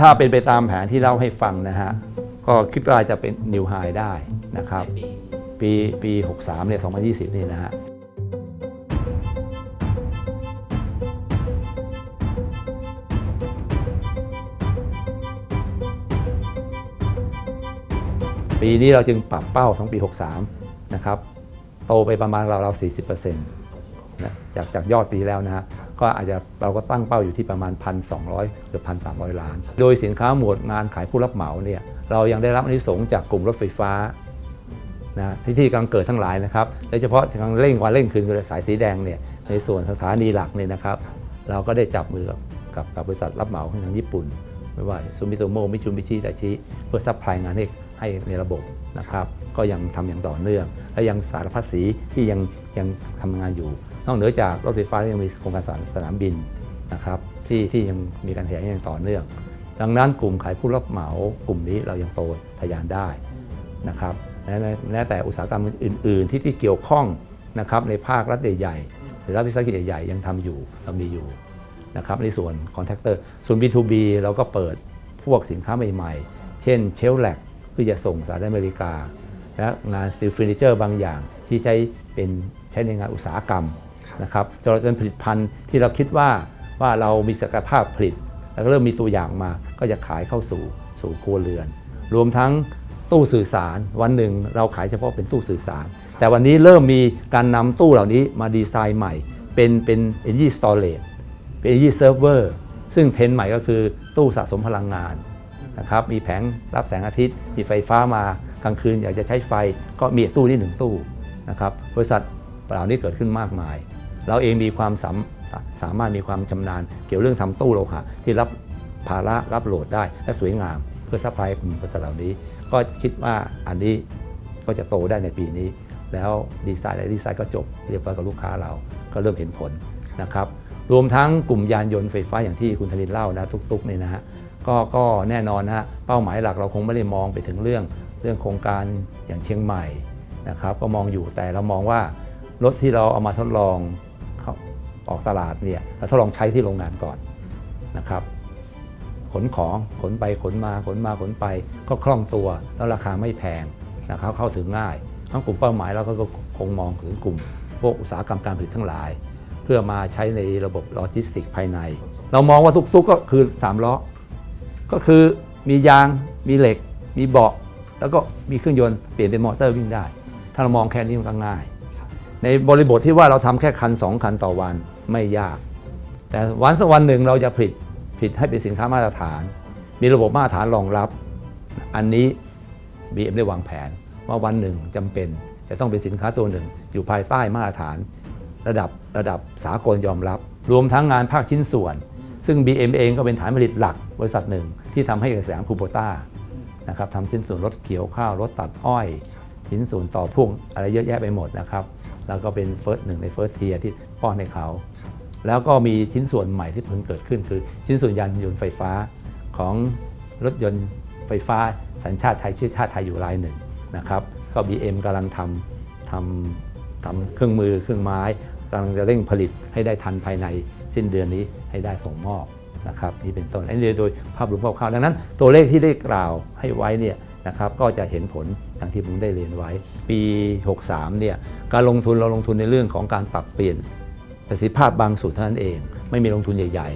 ถ้าเป็นไปตามแผนที่เล่าให้ฟังนะฮะ ก็คิดว่าจะเป็นนิวไฮได้นะครับ ปีปี 63 เนี่ย 2020 นี่นะฮะ ปีนี้เราจึงปรับเป้าของปี 63 นะครับ โตไปประมาณเราเราๆ40%นะจากจากยอดปีแล้วนะฮะ ก็อาจจะเราก็ตั้งเป้าอยู่ที่ประมาณ 1,200 หรือ 1,300 ล้าน โดยสินค้าหมวดงานขายผู้รับเหมาเนี่ยเรายังได้รับอนิสงจากกลุ่มรถไฟฟ้านะที่ที่กำลังเกิดทั้งหลายนะครับโดยเฉพาะกำลังเร่งวันเร่งคืนคือสายสีแดงเนี่ยในส่วนสถานีหลักเนี่ยนะครับ เราก็ได้จับมือกับกับบริษัทรับเหมาของทางญี่ปุ่น ไม่ว่าซูมิโตโมมิชูมิชิไดชิเพื่อซัพพลายงานให้ให้ในระบบนะครับ ก็ยังทำอย่างต่อเนื่อง และยังสารพัดสีที่ยังยังทำงานอยู่ นอกเหนือจากรถไฟฟ้ายังมีโครงการสนสนามบินนะครับที่ที่ยังมีการขยายอย่างต่อเนื่อง ดังนั้นกลุ่มขายผู้รับเหมากลุ่มนี้เรายังโตทะยานได้นะครับและแม้แต่อุตสาหกรรมอื่น ๆ ที่ที่เกี่ยวข้องนะครับในภาครัฐใหญ่ๆหรือรัฐวิสาหกิจใหญ่ๆยังทำอยู่เรามีอยู่นะครับในส่วนคอนแทคเตอร์ส่วน B2B เราก็เปิดพวกสินค้าใหม่ ๆ เช่นเชลแลกเพื่อจะส่งสหรัฐอเมริกา และงานสตีลเฟอร์นิเจอร์บางอย่างที่ใช้เป็นใช้ในงานอุตสาหกรรม นะครับจนเราเป็นผลิตภัณฑ์ที่เราคิดว่าว่าเรามีศักยภาพผลิต แล้วก็เริ่มมีตัวอย่างมา ก็จะขายเข้าสู่สู่ครัวเรือน รวมทั้งตู้สื่อสารวันหนึ่งเราขายเฉพาะเป็นตู้สื่อสาร แต่วันนี้เริ่มมีการนำตู้เหล่านี้มาดีไซน์ใหม่ เป็นเป็น Energy Storage เป็น Energy Server ซึ่งเทรนใหม่ก็คือตู้สะสมพลังงานนะครับมีแผงรับแสงอาทิตย์ มีไฟฟ้ามากลางคืนอยากจะใช้ไฟก็มีตู้นี้หนึ่งตู้นะครับบริษัทเหล่านี้เกิดขึ้นมากมาย เราเองมีความสามสามารถมีความชำนาญ เกี่ยวเรื่องทำตู้โลหะที่รับภาระรับโหลดได้และสวยงาม เพื่อซัพพลายกลุ่มบริษัทเหล่านี้ ก็คิดว่าอันนี้ก็จะโตได้ในปีนี้ แล้วดีไซน์และดีไซน์ก็จบเรียบร้อยกับลูกค้าเราก็เริ่มเห็นผลนะครับรวมทั้งกลุ่มยานยนต์ไฟฟ้าอย่างที่คุณธนินเล่านะทุกๆนี่นะฮะก็ก็แน่นอนนะฮะเป้าหมายหลักเราคงไม่ได้มองไปถึงเรื่องเรื่องโครงการอย่างเชียงใหม่นะครับก็มองอยู่แต่เรามองว่ารถที่เราเอามาทดลอง ออกตลาดเนี่ยเราทดลองใช้ที่โรงงานก่อนนะครับ ขนของขนไปขนมาขนมาขนไป ก็คล่องตัวแล้วราคาไม่แพงนะครับเข้าถึงง่ายทั้งกลุ่มเป้าหมายเราก็คงมองถึงกลุ่ม พวกอุตสาหกรรมการผลิตทั้งหลาย เพื่อมาใช้ในระบบโลจิสติกภายใน เรามองว่าทุกๆก็คือ3ล้อก็คือมียางมีเหล็ก มีเบาะ แล้วก็มีเครื่องยนต์เปลี่ยนเป็นมอเตอร์วิ่งได้ ถ้าเรามองแค่นี้มันก็ง่าย ในบริบทที่ว่าเราทำแค่คัน 2 คันต่อวัน ไม่ยาก แต่วันสักวันหนึ่งเราจะผลิตผลิตให้เป็นสินค้ามาตรฐาน มีระบบมาตรฐานรองรับ อันนี้ BM ได้วางแผนว่าวันหนึ่งจำเป็นจะต้องเป็นสินค้าตัวหนึ่ง อยู่ภายใต้มาตรฐาน ระดับระดับสากลยอมรับ รวมทั้งงานภาคชิ้นส่วน ซึ่ง BM เองก็เป็นฐานผลิตหลักบริษัทหนึ่งที่ทำให้เกษตรคูโบต้านะครับทำชิ้นส่วนรถเกี่ยวข้าวรถตัดอ้อยชิ้นส่วนต่อพ่วงอะไรเยอะแยะไปหมดนะครับ แล้วก็เป็นเฟิร์สหนึ่งในเฟิร์สเทียที่ป้อนให้เขา แล้วก็มีชิ้นส่วนใหม่ที่เพิ่งเกิดขึ้น คือชิ้นส่วนยานยนต์ไฟฟ้าของรถยนต์ไฟฟ้าสัญชาติไทยชื่อชาติไทยอยู่รายหนึ่งนะครับก็ BM กำลังทำทำทำเครื่องมือเครื่องไม้กำลังจะเร่งผลิตให้ได้ทันภายในสิ้นเดือนนี้ให้ได้ส่งมอบนะครับนี่เป็นต้นอันนี้โดยภาพรวมคร่าวๆดังนั้น ตัวเลขที่ได้กล่าวให้ไว้เนี่ยนะครับก็จะเห็นผลอย่างที่ผมได้เรียนไว้ ปี 63เนี่ยการลงทุนเราลงทุนในเรื่องของการปรับเปลี่ยน ประสิทธิภาพบางส่วนเท่านั้นเอง ไม่มีลงทุนใหญ่